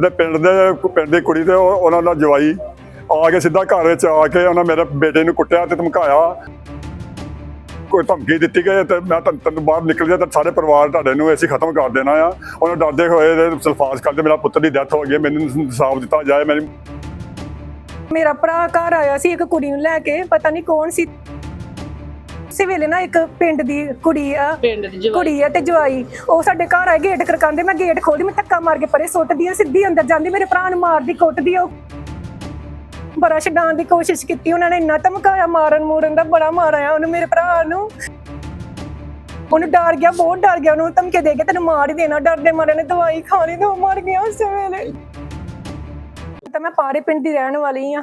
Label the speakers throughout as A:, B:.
A: ਤੇ ਪਿੰਡ ਦੇ, ਪਿੰਡ ਦੀ ਕੁੜੀ ਤੇ ਉਹਨਾਂ ਦਾ ਜਵਾਈ ਆ ਕੇ ਸਿੱਧਾ ਘਰ ਵਿੱਚ ਆ ਕੇ ਉਹਨਾਂ ਮੇਰੇ ਬੇਟੇ ਨੂੰ ਕੁੱਟਿਆ ਤੇ ਧਮਕਾਇਆ। ਕੋਈ ਧਮਕੀ ਦਿੱਤੀ ਗਈ ਤੇ ਮੈਂ ਤੈਨੂੰ ਬਾਹਰ ਨਿਕਲ ਜਾ ਤਾਂ ਸਾਰੇ ਪਰਿਵਾਰ ਤੁਹਾਡੇ ਨੂੰ ਅਸੀਂ ਖਤਮ ਕਰ ਦੇਣਾ ਆ। ਉਹਨਾਂ ਡਰਦੇ ਹੋਏ ਤੇ ਸਲਫਾਸ ਕਰਦੇ ਮੇਰਾ ਪੁੱਤਰ ਦੀ ਡੈਥ ਹੋ ਗਈ, ਮੈਨੂੰ ਇਨਸਾਫ ਦਿੱਤਾ ਜਾਏ, ਮੇਰੀ
B: ਮੇਰਾ ਭਰਾ ਘਰ ਆਇਆ ਸੀ ਇੱਕ ਕੁੜੀ ਨੂੰ ਲੈ ਕੇ, ਪਤਾ ਨਹੀਂ ਕੌਣ ਸੀ। ਉਸੇ ਵੇਲੇ ਨਾ ਇੱਕ ਪਿੰਡ ਦੀ ਕੁੜੀ ਆ
C: ਪਿੰਡ ਦੀ ਜਵਾਈ।
B: ਕੁੜੀ ਆ ਤੇ ਜਵਾਈ। ਉਹ ਸਾਡੇ ਘਰ ਆਏ ਗੇਟ ਖੜਕਾਉਂਦੇ ਮੈਂ ਗੇਟ ਖੋਲਦੀ ਮੈਂ ਧੱਕਾ ਮਾਰ ਕੇ ਪਰੇ ਸੁੱਟਦੀ ਆ ਸਿੱਧੀ ਅੰਦਰ ਜਾਂਦੀ ਮੇਰੇ ਭਰਾ ਨੂੰ ਮਾਰਦੀ ਕੁੱਟਦੀ ਆ। ਉਹ ਬੜਾ ਛਡਾਉਣ ਦੀ ਕੋਸ਼ਿਸ਼ ਕੀਤੀ ਉਹਨਾਂ ਨੇ ਇੰਨਾ ਧਮਕਾਇਆ ਮਾਰਨ ਮੂਰਨ ਦਾ ਬੜਾ ਮਾਰਿਆ ਉਹਨੂੰ ਮੇਰੇ ਭਰਾ ਨੂੰ। ਉਹਨੂੰ ਡਰ ਗਿਆ ਬਹੁਤ ਡਰ ਗਿਆ ਉਹਨੂੰ ਧਮਕੇ ਦੇ ਕੇ ਤੈਨੂੰ ਮਾਰ ਹੀ ਦੇਣਾ ਡਰਦੇ ਮਾਰੇ ਨੇ ਦਵਾਈ ਖਾ ਲਈ ਤੇ ਮਰ ਗਿਆ ਉਸੇ ਵੇਲੇ। ਤਾਂ ਮੈਂ ਪਾਰੇ ਪਿੰਡ ਦੀ ਰਹਿਣ ਵਾਲੀ ਆ।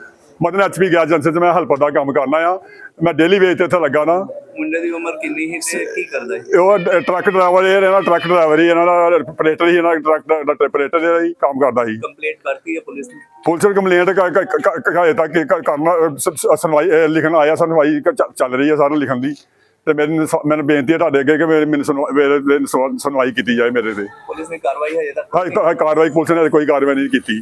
A: ਮਦਨ ਐਚਪੀ ਗੈਸ ਏਜੰਸੀ 'ਚ ਮੈਂ ਹੈਲਪਰ ਦਾ ਕੰਮ ਕਰਨਾ ਆ। ਮੈਂ ਡੇਲੀ ਵੇਜ ਤੇ ਇੱਥੇ ਲੱਗਾ ਨਾ।
D: ਮੁੰਡੇ ਦੀ ਉਮਰ ਕਿੰਨੀ ਸੀ ਤੇ ਕੀ ਕਰਦਾ ਹੈ
A: ਉਹ ਟਰੱਕ ਡਰਾਈਵਰ ਇਹ ਇਹਨਾਂ ਟਰੱਕ ਡਰਾਈਵਰ ਹੀ ਇਹਨਾਂ ਦਾ ਆਪਰੇਟਰ ਹੀ ਇਹਨਾਂ ਦਾ ਟਰੱਕ ਦਾ ਆਪਰੇਟਰ ਹੀ ਕੰਮ ਕਰਦਾ ਸੀ।
D: ਕੰਪਲੀਟ ਕਰਤੀ ਹੈ ਪੁਲਿਸ ਨੇ?
A: ਪੁਲਿਸ ਨੂੰ ਕੰਪਲੇਂਟ ਹਜੇ ਤੱਕ ਕ- ਕਰਨਾ ਸੁਣਵਾਈ ਲਿਖਣ ਆਇਆ ਸੁਣਵਾਈ ਚੱਲ ਰਹੀ ਹੈ ਸਾਰਾ ਲਿਖਣ ਦੀ। ਤੇ ਮੈਨੂੰ ਮੈਨੂੰ ਬੇਨਤੀ ਹੈ ਤੁਹਾਡੇ ਅੱਗੇ ਕਿ ਮੇਰੇ- ਮੈਨੂੰ ਮੇਰੇ ਸੁਣਵਾਈ ਕੀਤੀ ਜਾਏ ਮੇਰੇ ਤੇ।
D: ਪੁਲਿਸ ਨੇ ਕਾਰਵਾਈ ਹਜੇ ਤੱਕ
A: ਹਾਂ ਕਾਰਵਾਈ ਪੁਲਿਸ ਨੇ ਕੋਈ ਕਾਰਵਾਈ ਨਹੀਂ ਕੀਤੀ।